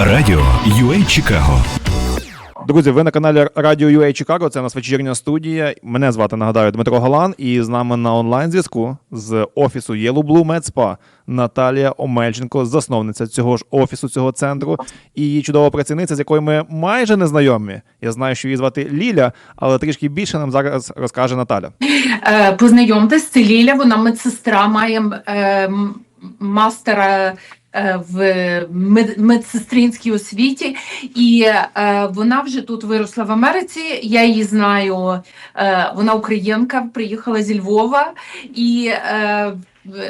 Радіо UA Чикаго Друзі, ви на каналі Радіо UA Чикаго. Це у нас вечірня студія. Мене звати нагадаю Дмитро Галан, і з нами на онлайн зв'язку з офісу Yellow Blue Med Spa Наталія Омельченко, засновниця цього ж офісу, цього центру, і її чудова працівниця, з якою ми майже не знайомі. Я знаю, що її звати Ліля, але трішки більше нам зараз розкаже Наталя. Е, Познайомтесь, це Ліля, вона медсестра, має е, м- мастера е, в мед- медсестринській освіті, і е, вона вже тут виросла в Америці. Я її знаю, е, вона українка, приїхала зі Львова і.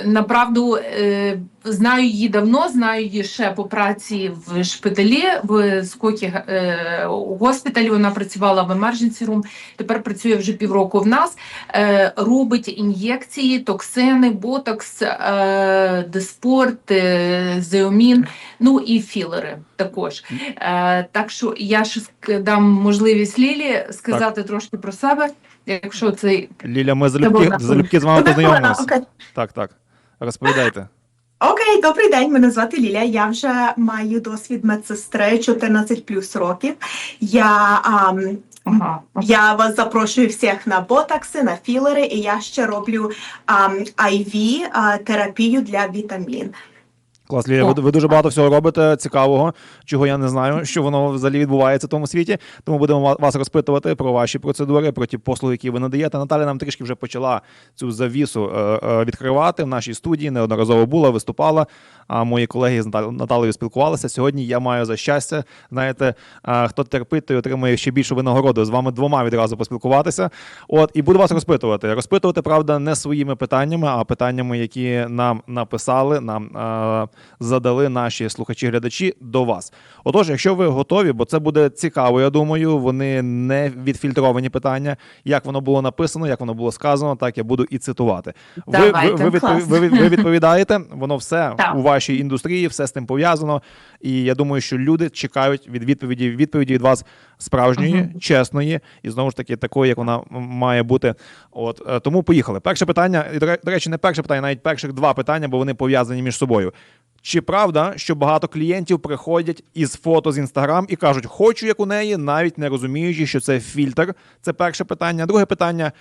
Направду е, знаю її давно, знаю її ще по праці в шпиталі в Скокі е, госпіталі. Вона працювала в emergency room, тепер працює вже півроку в нас. Е, робить ін'єкції, токсини, ботокс, диспорт, зеомін, ну і філери також. Так що я ще дам можливість Лілі сказати трошки про себе, якщо це Ліля, ми залюбки, залюбки з вами Добре, познайомимося. Так, так. Розповідайте. Окей, добрий день. Мене звати Лілія. Я вже маю досвід медсестри 14 плюс років. Я, ам, ага. я вас запрошую всіх на ботокси, на філери, і я ще роблю ам, IV а, терапію для вітамін. Клас, Лілія, ви, ви дуже багато всього робите цікавого, чого я не знаю, що воно взагалі відбувається в тому світі. Тому будемо вас розпитувати про ваші процедури, про ті послуги, які ви надаєте. Наталя нам трішки вже почала цю завісу е, е, відкривати в нашій студії. Неодноразово була, виступала. А мої колеги з Натал- Наталею спілкувалися. Сьогодні я маю за щастя. Знаєте, е, хто терпить, той отримує ще більшу винагороду. З вами двома відразу поспілкуватися. От і буду вас розпитувати. Розпитувати, правда, не своїми питаннями, а питаннями, які нам написали, нам задали наші слухачі-глядачі до вас. Отож, якщо ви готові, бо це буде цікаво, я думаю, вони не відфільтровані питання. Як воно було написано, як воно було сказано, так я буду і цитувати. Ви, ви, ви, ви, ви, ви відповідаєте, воно все Так. у вашій індустрії, все з тим пов'язано. І я думаю, що люди чекають від відповіді відповіді від вас справжньої, Мгм. чесної і знову ж таки такої, як вона має бути. От е, тому поїхали. Перше питання, і, до речі, не перше питання, навіть перших два питання, бо вони пов'язані між собою. Чи правда, що багато клієнтів приходять із фото з інстаграм і кажуть, хочу як у неї, навіть не розуміючи, що це фільтр? Це перше питання. Друге питання.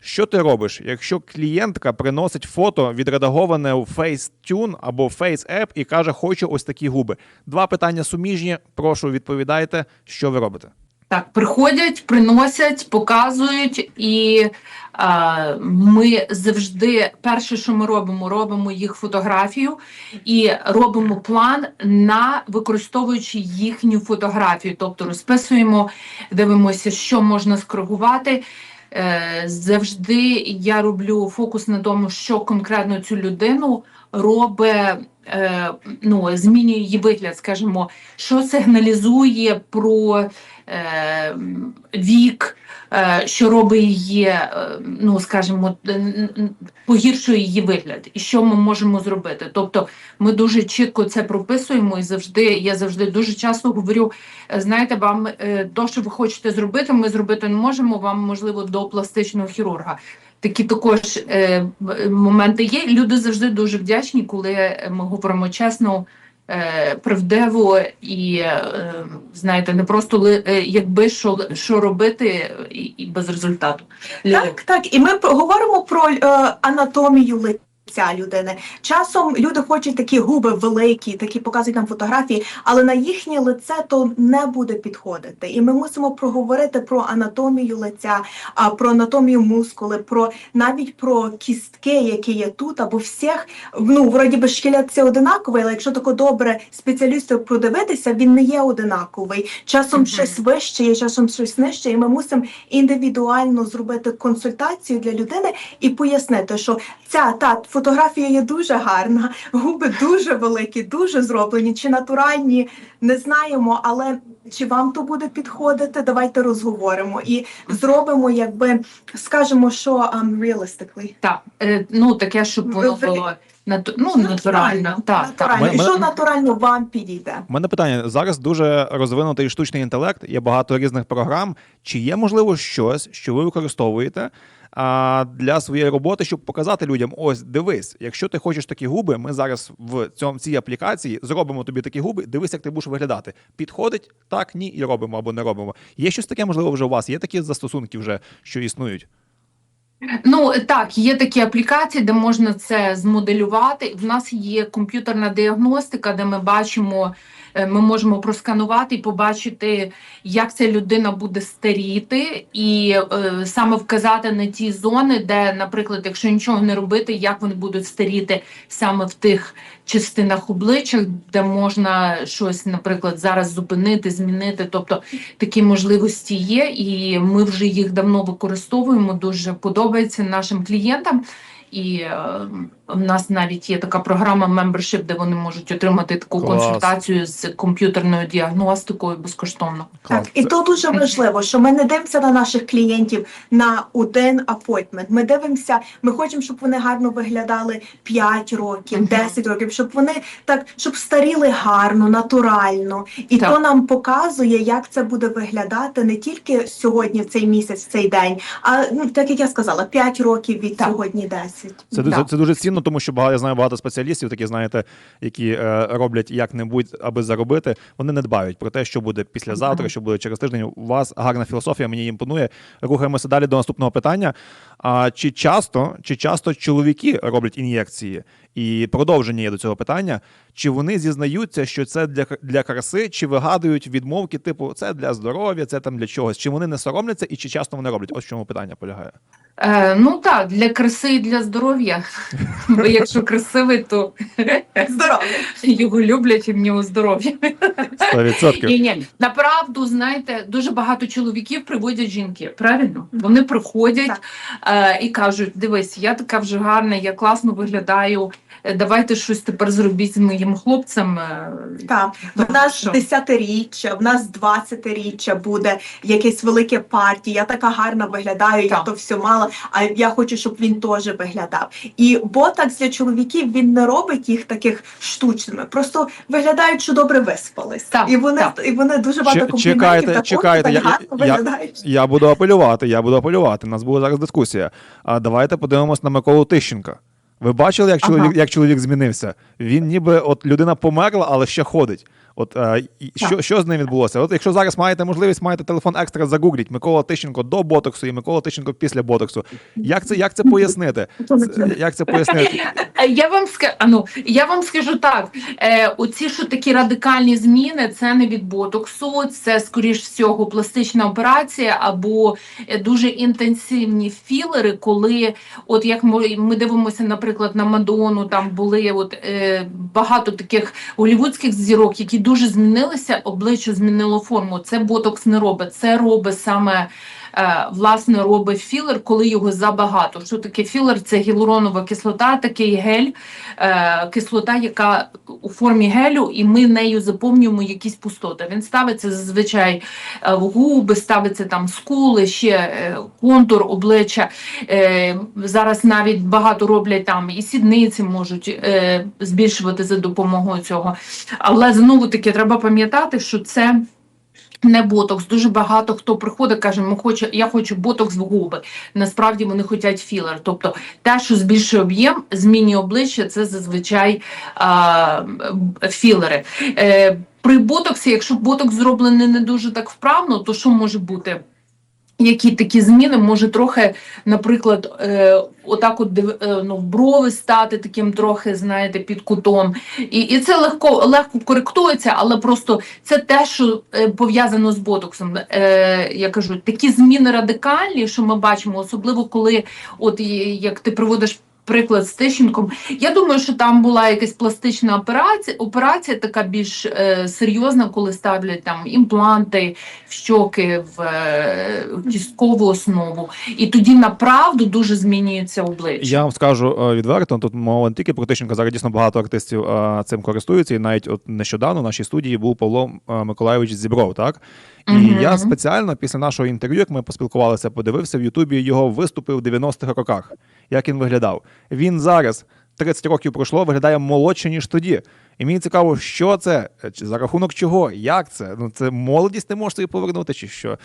Що ти робиш, якщо клієнтка приносить фото відредаговане у Facetune або FaceApp і каже, хочу ось такі губи? Два питання суміжні. Прошу відповідайте, що ви робите. Так, приходять, приносять, показують, і а, ми завжди перше, що ми робимо, робимо їх фотографію і робимо план на використовуючи їхню фотографію. Тобто розписуємо, дивимося, що можна скоригувати. Е, завжди я роблю фокус на тому, що конкретно цю людину робить, е, ну, змінює її вигляд, скажімо, що сигналізує про е, вік, е, що робить її, е, ну скажімо, погіршує її вигляд, і що ми можемо зробити. Тобто ми дуже чітко це прописуємо, і завжди я завжди дуже часто говорю: е, знаєте, вам е, то, що ви хочете зробити, ми зробити не можемо. Вам можливо до пластичного хірурга. Такі також е, моменти є. Люди завжди дуже вдячні, коли ми говоримо чесно, е, правдиво і е, знаєте, не просто е, якби що, що робити і, без результату. Так, так. І ми говоримо про анатомію лиця людини. Часом люди хочуть такі губи великі, такі показують нам фотографії, але на їхнє лице то не буде підходити. І ми мусимо проговорити про анатомію лиця, а про анатомію мускули, про навіть про кістки, які є тут, або всіх. Ну, вроді би шкілет це одинаковий, але якщо тако добре спеціалісту продивитися, він не є одинаковий. Часом Мгм. щось вище, є часом щось нижче, і ми мусимо індивідуально зробити консультацію для людини і пояснити, що ця та фотографія є дуже гарна, губи дуже великі, дуже зроблені, чи натуральні, не знаємо, але чи вам то буде підходити? Давайте розговоримо і зробимо, якби скажемо, що um, realistically. Так, е, ну таке, щоб воно було Нату... Ну, натурально. Так, натурально. Ми- І ми- що натурально вам підійде? У мене питання: зараз дуже розвинутий штучний інтелект, є багато різних програм. Чи є можливо щось, що ви використовуєте? А для своєї роботи, щоб показати людям: ось дивись, якщо ти хочеш такі губи, ми зараз в цьому цій аплікації зробимо тобі такі губи. Дивись, як ти будеш виглядати. Підходить так, ні, і робимо або не робимо. Є щось таке, можливо, вже у вас? Є такі застосунки вже, що існують? Ну так, є такі аплікації, де можна це змоделювати. В нас є комп'ютерна діагностика, де ми бачимо, ми можемо просканувати і побачити, як ця людина буде старіти, і е, саме вказати на ті зони, де, наприклад, якщо нічого не робити, як вони будуть старіти саме в тих частинах обличчя, де можна щось, наприклад, зараз зупинити, змінити. Тобто такі можливості є, і ми вже їх давно використовуємо. Дуже подобається нашим клієнтам. І в нас навіть є така програма Membership, де вони можуть отримати таку Клас. консультацію з комп'ютерною діагностикою безкоштовно. Так, і то дуже важливо, що ми не дивимося на наших клієнтів на один апойтмент. Ми дивимося, ми хочемо, щоб вони гарно виглядали 5 років, Мгм. 10 років, щоб вони так, щоб старіли гарно, натурально. І Так. то нам показує, як це буде виглядати не тільки сьогодні, в цей місяць, в цей день, а ну так як я сказала, 5 років від Так. сьогодні 10. Це, це, це дуже цінно, тому що багато, я знаю багато спеціалістів, такі знаєте, які е, роблять як-небудь, аби заробити. Вони не дбають про те, що буде післязавтра, що буде через тиждень. У вас гарна філософія, мені імпонує. Рухаємося далі до наступного питання. А чи часто, чи часто чоловіки роблять ін'єкції? І продовження є до цього питання. Чи вони зізнаються, що це для, для краси, чи вигадують відмовки, типу це для здоров'я, це там для чогось? Чи вони не соромляться, і чи часто вони роблять? Ось в чому питання полягає. Е, ну так, для краси і для здоров'я. Бо якщо красивий, то Здоров'я! його люблять і в нього здоров'я. 100%. Ні, ні, направду, знаєте, дуже багато чоловіків приводять жінки. Правильно? Вони приходять е, і кажуть: дивись, я така вже гарна, я класно виглядаю. Е, Давайте щось тепер зробіть з моїм хлопцем. е, Так, Ну, в нас що? десятиріччя, в нас двадцятиріччя буде якесь велике парті. Я така гарна виглядаю, я то все мала. А я хочу, щоб він теж виглядав. І ботакс для чоловіків він не робить їх таких штучними, просто виглядають, що добре виспались. Так, і вони так. і вони дуже багато Чекайте, компліментів. так, чекайте, «Ой, я- так гарно я- я- Я буду апелювати, я буду апелювати. У нас буде зараз дискусія. А давайте подивимось на Миколу Тищенка. Ви бачили, як Ага. чоловік, як чоловік змінився? Він ніби от людина померла, але ще ходить. От е, що, що з ним відбулося? От якщо зараз маєте можливість, маєте телефон екстра, загугліть Микола Тищенко до ботоксу і Микола Тищенко після ботоксу. Як це, як це пояснити? Як це пояснити? Е, Я вам скажу, ну, я вам скажу так: е, оці що такі радикальні зміни, це не від ботоксу, це скоріш всього пластична операція або е, дуже інтенсивні філери, коли, от як ми, ми дивимося, наприклад, на Мадону, там були от е, багато таких голівудських зірок, які дуже змінилися, обличчя змінило форму. Це ботокс не робить, це робить саме. Е, Власне, робить філер, коли його забагато. Що таке філер? Це гіалуронова кислота, такий гель, е, кислота, яка у формі гелю, і ми нею заповнюємо якісь пустоти. Він ставиться зазвичай е, в губи, ставиться там скули, ще контур обличчя. Зараз навіть багато роблять там і сідниці можуть збільшувати за допомогою цього. Але знову таки треба пам'ятати, що це. Не ботокс. Дуже багато хто приходить, каже, ми хоче, я хочу ботокс в губи. Насправді вони хочуть філер. Тобто те, що збільшує об'єм, змінює обличчя, це зазвичай а, філери. Е, при ботоксі, якщо ботокс зроблений не дуже так вправно, то що може бути? Які такі зміни може трохи, наприклад, е, отак от е, ну, брови стати таким трохи, знаєте, під кутом. І, і це легко, легко коректується, але просто це те, що е, пов'язано з ботоксом. Е, я кажу, такі зміни радикальні, що ми бачимо, особливо коли, от як ти приводиш. Приклад з Тищенком. Я думаю, що там була якась пластична операція, операція така більш е, серйозна, коли ставлять там імпланти в щоки, в е, кісткову основу. І тоді направду дуже змінюється обличчя. Я вам скажу е, відверто, тут мова не тільки про Тищенка, зараз дійсно багато артистів е, цим користуються. І навіть от нещодавно в нашій студії був Павло е, Миколайович Зібров, так? І Мгм. я спеціально після нашого інтерв'ю, як ми поспілкувалися, подивився в Ютубі його виступи в 90-х роках, як він виглядав. Він зараз 30 років пройшло, виглядає молодше, ніж тоді. І мені цікаво, що це, за рахунок чого, як це? Ну це молодість не може собі повернути, чи що?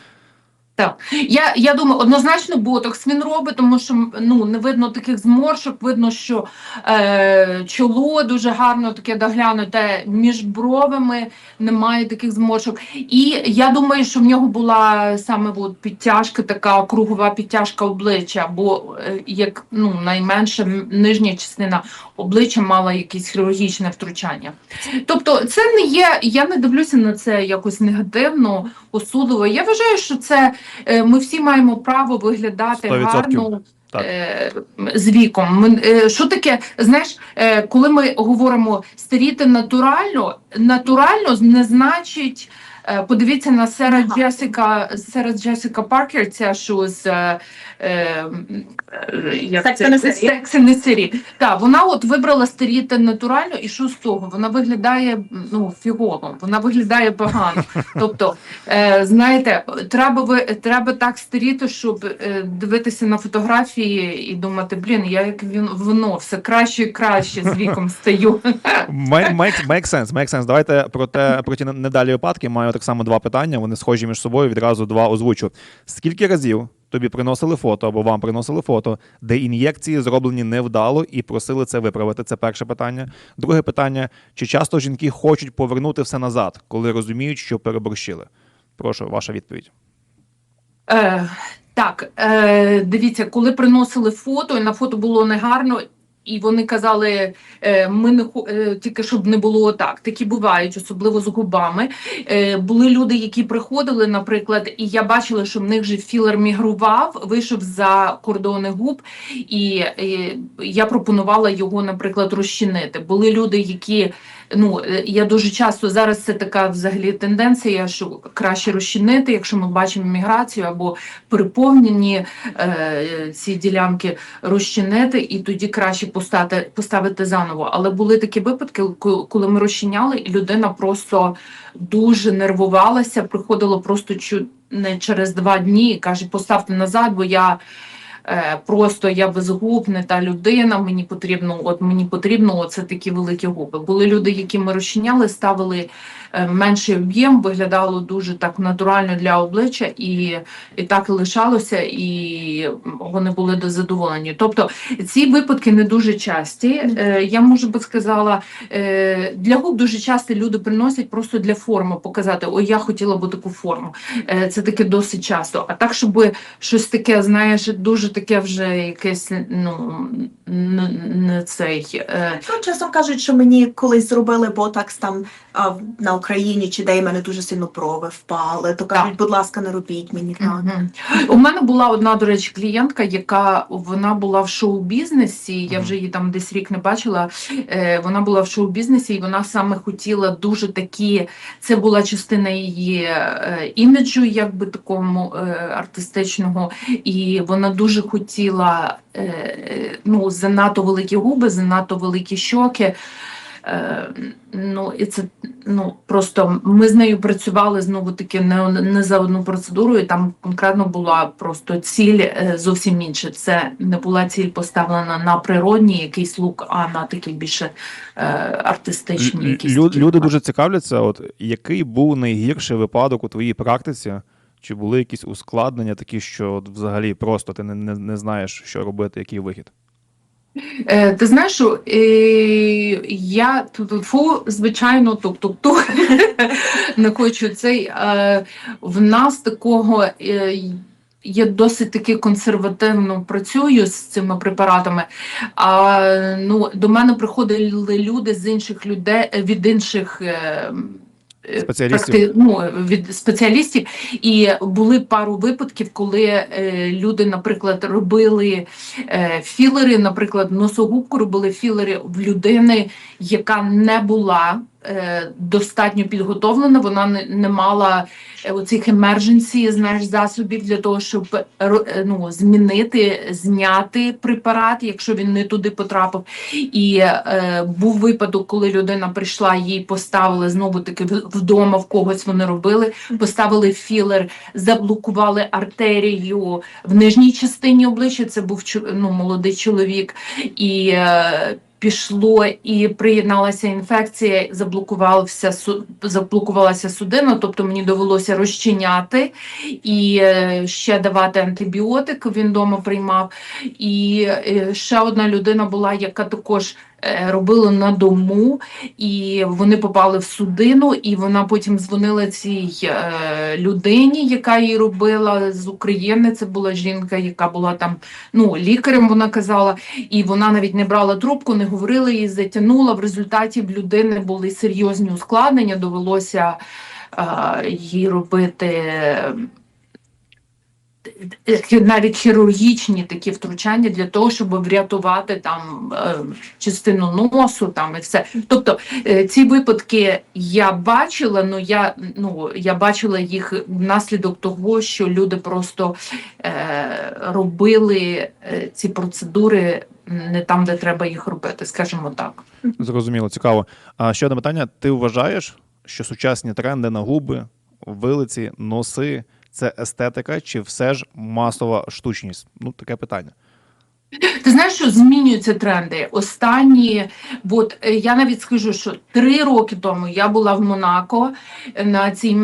Так, я, я думаю, однозначно ботокс він робить, тому що ну не видно таких зморшок, видно, що е, чоло дуже гарно таке доглянуте між бровами, немає таких зморшок. І я думаю, що в нього була саме от підтяжка, така кругова підтяжка обличчя, бо е, як ну найменше нижня частина обличчя мала якесь хірургічне втручання. Тобто, це не є. Я не дивлюся на це якось негативно, осудово. Я вважаю, що це е, ми всі маємо право виглядати 100%. гарно. Так. е, З віком. Е, Що таке, знаєш, коли ми говоримо старіти натурально, натурально не значить. Е, Подивіться на Сера Ага. Джесіка, Сера Джесіка Паркер, ця що з е, е, як це? Так, вона от вибрала старіти натурально, і що з того? Вона виглядає ну фігово, вона виглядає погано. Тобто, е, знаєте, треба ви треба так старіти, щоб е, дивитися на фотографії і думати, блін, я як він воно все краще і краще з віком стаю. Make, make, make sense, make sense. Давайте про те про ті недалі випадки. Маю так само два питання. Вони схожі між собою. Відразу два озвучу. Скільки разів тобі приносили фото або вам приносили фото, де ін'єкції зроблені невдало і просили це виправити? Це перше питання. Друге питання: чи часто жінки хочуть повернути все назад, коли розуміють, що переборщили? Прошу, ваша відповідь. Е, так, е, дивіться, коли приносили фото, і на фото було негарно, і вони казали, е, ми не е, тільки щоб не було так. Такі бувають, особливо з губами. Е, були люди, які приходили, наприклад, і я бачила, що в них же філер мігрував, вийшов за кордони губ, і я пропонувала його, наприклад, розчинити. Були люди, які ну е, я дуже часто зараз це така взагалі тенденція, що краще розчинити, якщо ми бачимо міграцію або переповнені е, ці ділянки розчинити, і тоді краще поставити, поставити заново. Але були такі випадки, коли ми розчиняли, і людина просто дуже нервувалася, приходило просто чу не через два дні каже: поставте назад, бо я. Е, Просто я без не та людина. Мені потрібно, от мені потрібно оце такі великі губи. Були люди, які ми розчиняли, ставили менший об'єм, виглядало дуже так натурально для обличчя, і, і так і лишалося, і вони були задоволені. Тобто ці випадки не дуже часті. Е, Я можу би сказала, е, для губ дуже часто люди приносять просто для форми показати: ой, я хотіла би таку форму. Е, Це таке досить часто. А так, щоб щось таке, знаєш, дуже таке вже якесь ну не, цей. е, Ну, часом кажуть, що мені колись зробили ботакс там на Україні чи де і мене дуже сильно брови впали. То кажуть, будь ласка, не робіть мені так. Мгм. У мене була одна, до речі, клієнтка, яка вона була в шоу-бізнесі. Я вже її там десь рік не бачила. Е, Вона була в шоу-бізнесі, і вона саме хотіла дуже такі. Це була частина її е, іміджу, якби такому е, артистичного, і вона дуже хотіла е, ну, занадто великі губи, занадто великі щоки. Е, Ну і це ну просто ми з нею працювали знову таки не, не за одну процедуру, і там конкретно була просто ціль е, зовсім інша. Це не була ціль поставлена на природній якийсь лук, а на такий більше е, артистичний. Лю- лю- люди дуже цікавляться, от який був найгірший випадок у твоїй практиці? Чи були якісь ускладнення такі, що от взагалі просто ти не, не, не знаєш, що робити, який вихід? Е, ти знаєш, що е, я тут фу, звичайно, тук-тук-тук, не хочу цей. Е, в нас такого. Я досить таки консервативно працюю з цими препаратами. А ну, до мене приходили люди з інших людей від інших. Е, Спеціалістів. практи- ну, від спеціалістів, і були пару випадків, коли е, люди, наприклад, робили е, філери, наприклад, носогубку робили філери в людини, яка не була достатньо підготовлена, вона не, мала е, оцих емердженсі, знаєш, засобів для того, щоб е, ну, змінити, зняти препарат, якщо він не туди потрапив. І е, був випадок, коли людина прийшла, їй поставили знову таки вдома в когось вони робили, поставили філер, заблокували артерію в нижній частині обличчя. Це був ну, молодий чоловік, і е, пішло і приєдналася інфекція, заблокувався заблокувалася судина, тобто мені довелося розчиняти і е, ще давати антибіотик. Він вдома приймав. І е, ще одна людина була, яка також е, робила на дому, і вони попали в судину, і вона потім дзвонила цій е, людині, яка її робила з України. Це була жінка, яка була там ну, лікарем, вона казала, і вона навіть не брала трубку, не говорила їй, затягнула. В результаті в людини були серйозні ускладнення, довелося е, їй робити. Е, Навіть хірургічні такі втручання для того, щоб врятувати там е, частину носу, там і все. Тобто е, ці випадки я бачила, ну я ну я бачила їх внаслідок того, що люди просто е, робили ці процедури не там, де треба їх робити, скажімо так. Зрозуміло, цікаво. А ще одне питання: ти вважаєш, що сучасні тренди на губи, вилиці, носи це естетика, чи все ж масова штучність? Ну, таке питання. Ти знаєш, що змінюються тренди. Останні, от е, я навіть скажу, що три роки тому я була в Монако на цій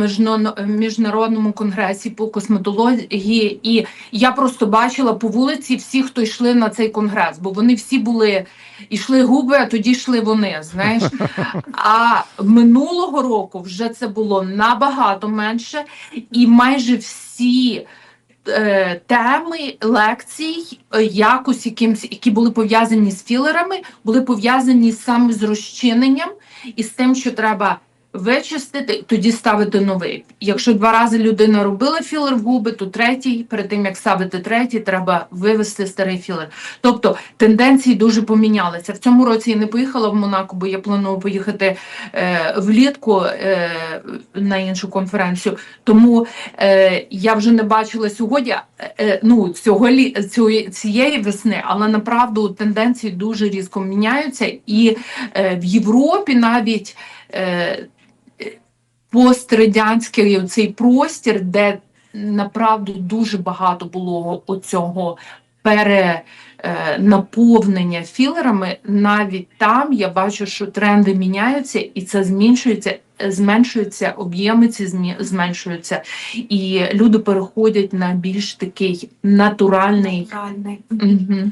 міжнародному конгресі по косметології, і я просто бачила по вулиці всіх, хто йшли на цей конгрес, бо вони всі були йшли губи, а тоді йшли вони. Знаєш, а минулого року вже це було набагато менше, і майже всі е, теми лекцій, е, якось якимсь, які були пов'язані з філерами, були пов'язані саме з розчиненням і з тим, що треба вичистити, тоді ставити новий. Якщо два рази людина робила філер в губи, то третій, перед тим як ставити третій, треба вивести старий філер. Тобто тенденції дуже помінялися. В цьому році я не поїхала в Монако, бо я планую поїхати е, влітку е, на іншу конференцію. Тому е, я вже не бачила сьогодні, е, ну цього лі цієї, цієї весни, але направду тенденції дуже різко міняються, і е, в Європі навіть е, е, пострадянський цей простір, де направду дуже багато було оцього пере. е, філерами навіть там я бачу, що тренди міняються, і це зменшується, зменшуються об'єми, ці змі- зменшуються, і люди переходять на більш такий натуральний. Натуральний. Мгм.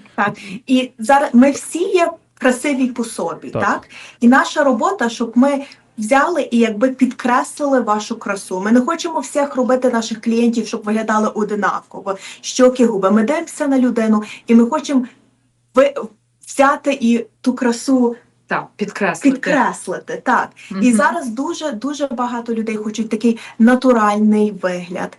І зараз ми всі є красиві по собі, Так. так. І наша робота, щоб ми взяли і якби підкреслили вашу красу. Ми не хочемо всіх робити наших клієнтів, щоб виглядали одинаково. Щоки, губи. Ми дивимося на людину, і ми хочемо ви взяти і ту красу Так, підкреслити. підкреслити. Так. І зараз дуже дуже багато людей хочуть такий натуральний вигляд.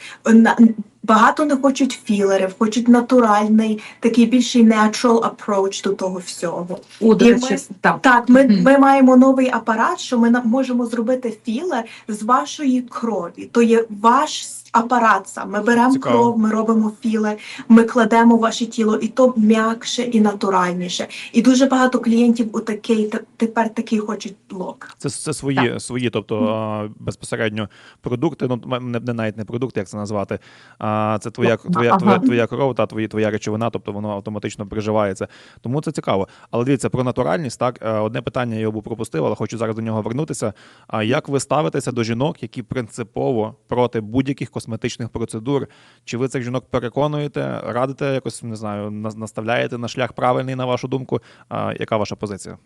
Багато не хочуть філерів, хочуть натуральний, такий більший natural approach до того всього. О, до речі, ми- так. Так, ми, Мгм. ми маємо новий апарат, що ми на- можемо зробити філер з вашої крові. То є ваш апарат сам. Ми беремо Цікаво. кров, ми робимо філер, ми кладемо ваше тіло, і то м'якше і натуральніше. І дуже багато клієнтів у такий те- тепер такий хочуть лок. Це, це свої, свої, тобто а, безпосередньо продукти, ну не, не навіть не продукти, як це назвати. А це твоя, Ну, твоя, ага. твоя, твоя кров та твої, твоя речовина, тобто воно автоматично приживається. Тому це цікаво. Але дивіться про натуральність. Так, е, одне питання я його пропустив, але хочу зараз до нього вернутися. А як ви ставитеся до жінок, які принципово проти будь-яких косметичних процедур? Чи ви цих жінок переконуєте, радите якось не знаю, на- наставляєте на шлях правильний на вашу думку? А, яка ваша позиція?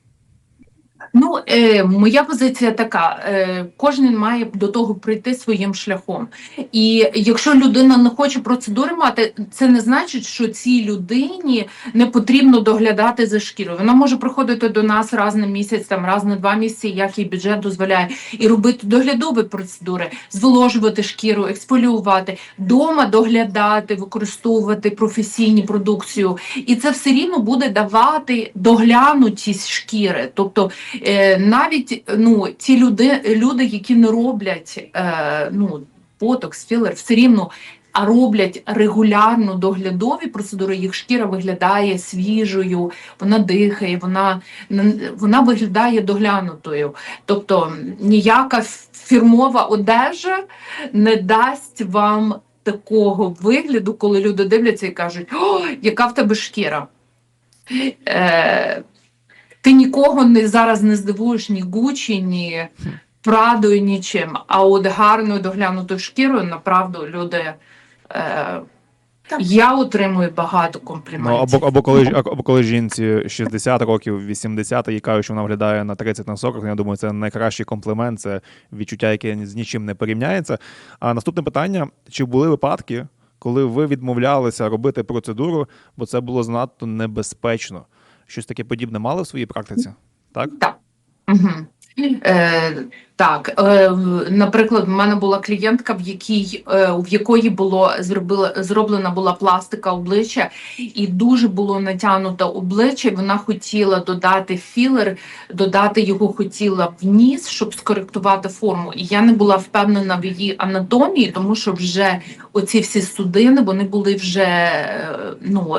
Ну, е, моя позиція така: е, кожен має до того прийти своїм шляхом. І якщо людина не хоче процедури мати, це не значить, що цій людині не потрібно доглядати за шкірою. Вона може приходити до нас раз на місяць, там раз на два місяці, як їй бюджет дозволяє, і робити доглядові процедури, зволожувати шкіру, експолювати, дома доглядати, використовувати професійні продукцію. І це все рівно буде давати доглянутість шкіри. Тобто навіть ну, ті люди, люди, які не роблять е, ну, ботокс, філер, все рівно. А роблять регулярно доглядові процедури, їх шкіра виглядає свіжою, вона дихає, вона, вона виглядає доглянутою. Тобто ніяка фірмова одежа не дасть вам такого вигляду, коли люди дивляться і кажуть, о, яка в тебе шкіра. Е, ти нікого не зараз не здивуєш ні Гучі, ні Прадою, нічим. А от гарною доглянутою шкірою, направду, люди. Е, Так. я отримую багато Ну, або, або, коли, або коли жінці 60 років, 80, і кажуть, що вона виглядає на 30 на 40, я думаю, це найкращий комплімент, це відчуття, яке з нічим не порівняється. А наступне питання: чи були випадки, коли ви відмовлялися робити процедуру, бо це було занадто небезпечно? Щось таке подібне мали в своїй практиці? Так? Так. Угу. Е, так, е, наприклад, в мене була клієнтка, в якій е, в якої було зробила зроблена була пластика обличчя, і дуже було натягнуто обличчя. Вона хотіла додати філер, додати його хотіла в ніс, щоб скоректувати форму. І я не була впевнена в її анатомії, тому що вже оці всі судини вони були вже е, ну.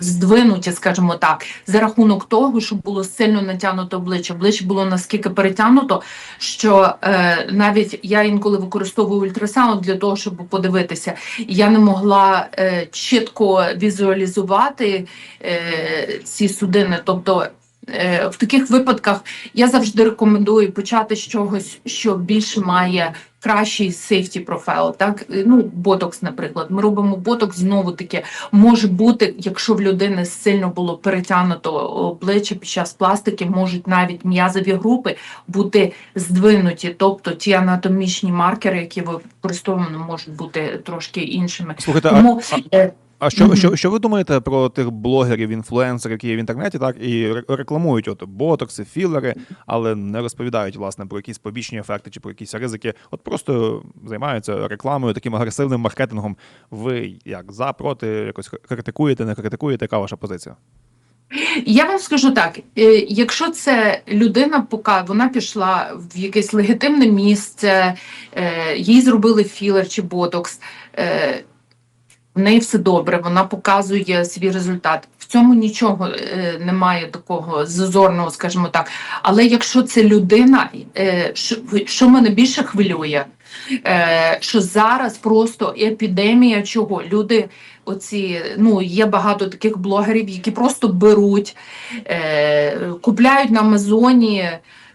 Здвинуті, скажімо так, за рахунок того, що було сильно натягнуто обличчя. Обличчя було наскільки перетягнуто, що е, навіть я інколи використовую ультрасаунд для того, щоб подивитися. Я не могла е, чітко візуалізувати е, ці судини. Тобто е, в таких випадках я завжди рекомендую почати з чогось, що більше має кращий сейфті профайл. Так ну ботокс, наприклад, ми робимо ботокс знову таки може бути, якщо в людини сильно було перетягнуто обличчя під час пластики, можуть навіть м'язові групи бути здвинуті, тобто ті анатомічні маркери, які ви використовуємо, можуть бути трошки іншими. Слухайте, Тому е, а що, що, що ви думаєте про тих блогерів, інфлюенсерів, які є в інтернеті, так і рекламують от ботокси, філери, але не розповідають власне про якісь побічні ефекти чи про якісь ризики. От просто займаються рекламою, таким агресивним маркетингом. Ви як за, проти, якось критикуєте, не критикуєте? Яка ваша позиція? Я вам скажу так: е, якщо це людина, поки вона пішла в якесь легітимне місце, е, їй зробили філер чи ботокс, е, в неї все добре, вона показує свій результат. В цьому нічого е, немає такого зазорного, скажімо так. Але якщо це людина, е, що, що мене більше хвилює, е, що зараз просто епідемія чого? Люди, оці, ну, є багато таких блогерів, які просто беруть, е, купляють на Амазоні.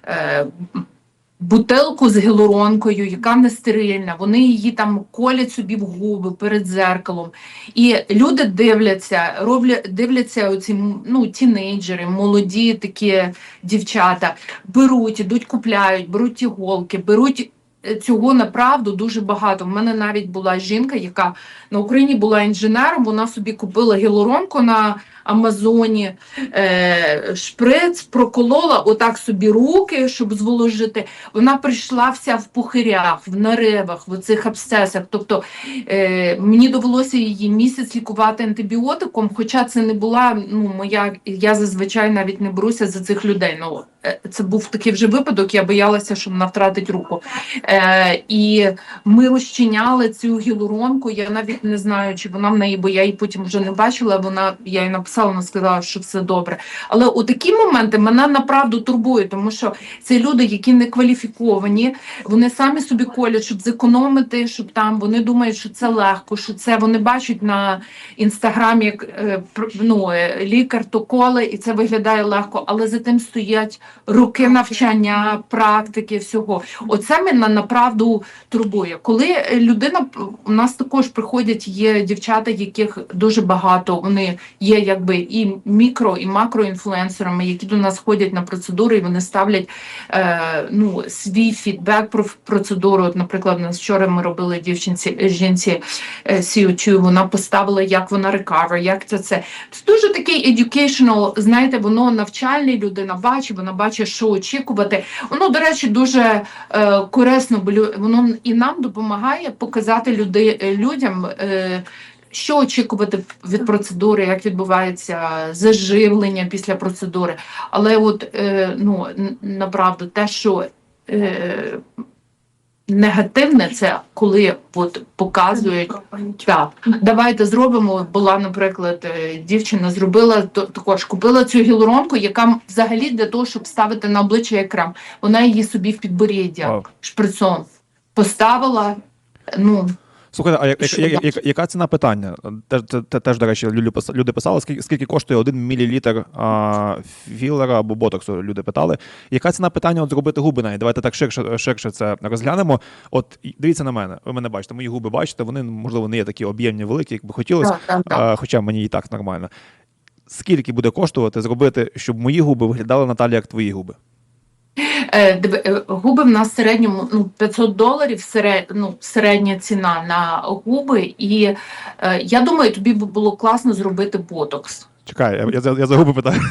Е, Бутилку з гіалуронкою, яка не стерильна, вони її там колять собі в губи перед зеркалом. І люди дивляться, роблять, дивляться оці ну, тінейджери, молоді такі дівчата, беруть, ідуть, купляють, беруть ті голки, беруть е, цього направду дуже багато. У мене навіть була жінка, яка на Україні була інженером, вона собі купила гіалуронку на Амазоні, е, шприц, проколола отак собі руки, щоб зволожити. Вона прийшла вся в пухирях, в наривах, в цих абсцесах. Тобто е, мені довелося її місяць лікувати антибіотиком, хоча це не була ну, моя, я зазвичай навіть не беруся за цих людей. Ну, е, це був такий вже випадок, я боялася, що вона втратить руку. Е, і ми розчиняли цю гілуронку. Я навіть не знаю, чи вона в неї, бо я її потім вже не бачила. Вона я їй написала, вона сказала, що все добре. Але у такі моменти мене направду турбує, тому що це люди, які не кваліфіковані, вони самі собі колять, щоб зекономити, щоб там вони думають, що це легко, що це вони бачать на інстаграмі, як е, ну, е, лікар то коле, і це виглядає легко, але за тим стоять роки навчання, практики, всього. Оце мене направду турбує. Коли е, людина у нас також приходять, є дівчата, яких дуже багато. Вони є якби і мікро, і макроінфлюенсерами, які до нас ходять на процедури, і вони ставлять е, ну, свій фідбек про процедуру. От, наприклад, нас вчора ми робили дівчинці жінці е, CO2, вона поставила, як вона recover, як це це. Це дуже такий educational, знаєте, воно навчальний, людина бачить, вона бачить, що очікувати. Воно, до речі, дуже е, корисно, бо воно і нам допомагає показати люди, людям. Е, що очікувати від процедури, як відбувається заживлення після процедури. Але от е, ну направду те, що е, негативне, це коли от показують так, давайте зробимо. Була, наприклад, е, дівчина зробила то- також купила цю гіалуронку, яка взагалі для того, щоб ставити на обличчя як крем. Вона її собі в підборіддя шприцом поставила. Ну Слухайте, а я- я- Що я- я- яка ціна питання? Теж, те- те- теж, до речі, люди, пис- люди писали, скільки, скільки коштує один мілілітр а, філера або ботоксу, люди питали. Яка ціна питання от зробити губи навіть? Давайте так ширше, ширше це розглянемо. От дивіться на мене, ви мене бачите, мої губи бачите, вони, можливо, не є такі об'ємні великі, як би хотілося, Так, так, так. хоча мені і так нормально. Скільки буде коштувати зробити, щоб мої губи виглядали Наталі, як твої губи? Е, е, Губи в нас в середньому ну, 500 доларів серед, ну, середня ціна на губи. І е, я думаю, тобі б було класно зробити ботокс. Чекай, я, я, за- я за губи питаю.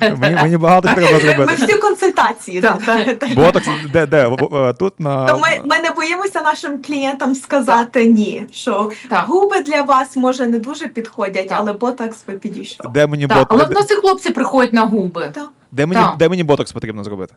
мені, мені багато треба Ми зробити. Так. так, так. Ботокс, де, де? Тут на. То ми, ми не боїмося нашим клієнтам сказати ні, що Так. губи для вас може не дуже підходять, Так. але ботокс би підійшов. Де мені, Так, бот... але в нас і хлопці приходять на губи. Де, мені, так. де мені ботокс потрібно зробити?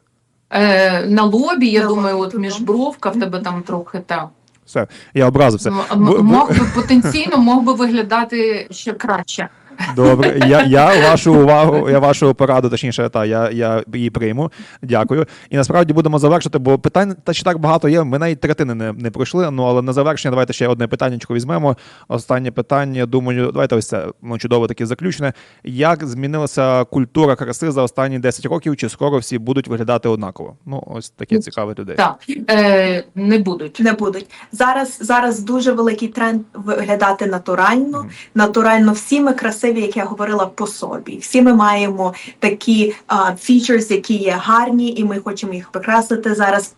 Е, на лобі, я На думаю, лобі, от між бровка в тебе там трохи так. Все, я образився. М- Ви- ви- м- Мог би потенційно мог би виглядати ще краще. Добре, я, я вашу увагу, я вашу пораду, точніше, та я, я її прийму. Дякую. І насправді будемо завершити, бо питань та ще так багато є. Ми навіть третини не, не пройшли. Ну але на завершення давайте ще одне питання візьмемо. Останнє питання. Думаю, давайте ось це ну, чудово таке заключне. Як змінилася культура краси за останні 10 років? Чи скоро всі будуть виглядати однаково? Ну, ось таке цікаве людей. Так, е, не будуть. Не будуть зараз. Зараз дуже великий тренд виглядати натурально. Мгм. Натурально всі ми красиві, як я говорила по собі. Всі ми маємо такі фічерс, які є гарні, і ми хочемо їх прикрасити зараз.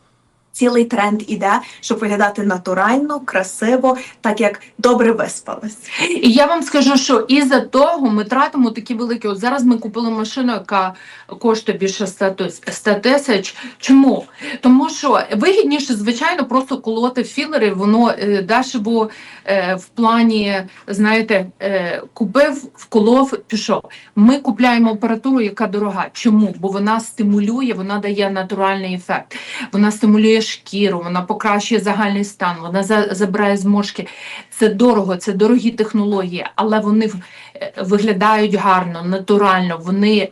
Цілий тренд іде, щоб виглядати натурально, красиво, так як добре виспались. І я вам скажу, що із-за того ми тратимо такі великі. От зараз ми купили машину, яка коштує більше 100 тисяч. Чому? Тому що вигідніше, звичайно, просто колоти філери, воно е, дешево е, в плані, знаєте, е, купив, вколов, пішов. Ми купляємо апаратуру, яка дорога. Чому? Бо вона стимулює, вона дає натуральний ефект. Вона стимулює шкіру, вона покращує загальний стан, вона забирає зморшки. Це дорого, це дорогі технології, але вони е, виглядають гарно, натурально. Вони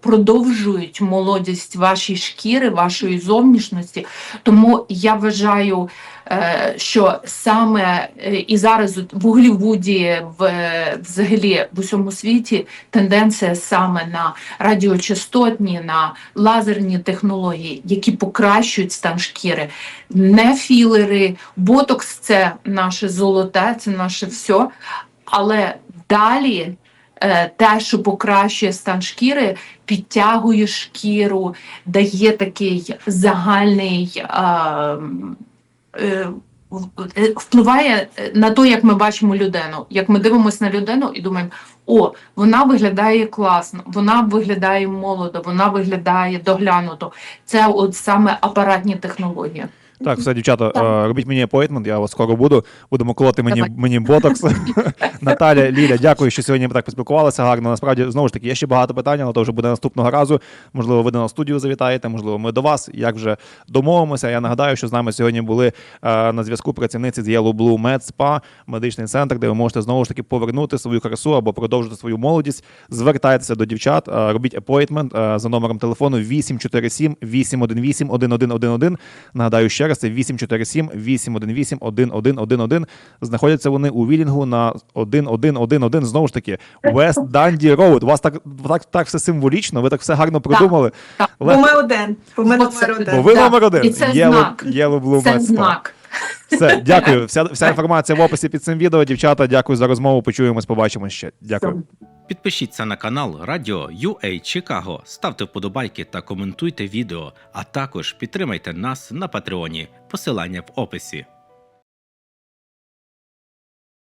продовжують молодість вашої шкіри, вашої зовнішності. Тому я вважаю, е, що саме е, і зараз в Голлівуді, в е, взагалі в усьому світі тенденція саме на радіочастотні, на лазерні технології, які покращують стан шкіри, не філери, ботокс це наше золоте, це наше все. Але далі е, те, що покращує стан шкіри, підтягує шкіру, дає такий загальний. е, е, е, Впливає на те, як ми бачимо людину, як ми дивимося на людину і думаємо, о, вона виглядає класно, вона виглядає молодо, вона виглядає доглянуто. Це от саме апаратні технології. Так, все, дівчата, е, робіть мені апойтмент, я от скоро буду. Будемо колоти мені, Давай. мені ботокс. Наталя, Ліля, дякую, що сьогодні ми так поспілкувалися. Гарно. Насправді, знову ж таки, є ще багато питань, але то вже буде наступного разу. Можливо, ви до нас в студію завітаєте, можливо, ми до вас. Як вже домовимося. Я нагадаю, що з нами сьогодні були е, на зв'язку працівниці з Yellow Blue Med Spa, медичний центр, де ви можете знову ж таки повернути свою красу або продовжити свою молодість. Звертайтеся до дівчат, е, робіть апойтмент е, за номером телефону 847 818 1111. Нагадаю ще раз, це 847 818 1111. Знаходяться вони у Вілінгу на 1111. Знову ж таки, West Dundee Road. У вас так, так, так все символічно, ви так все гарно придумали. Бо ми один, бо ми номер один. Бо ви номер один. І це Yellow, знак. Є, Blue Це знак. Все, дякую. Вся, вся інформація в описі під цим відео. Дівчата, дякую за розмову. Почуємось, побачимось ще. Дякую. Підпишіться на канал Радіо UA Чикаго, ставте вподобайки та коментуйте відео, а також підтримайте нас на Патреоні. Посилання в описі.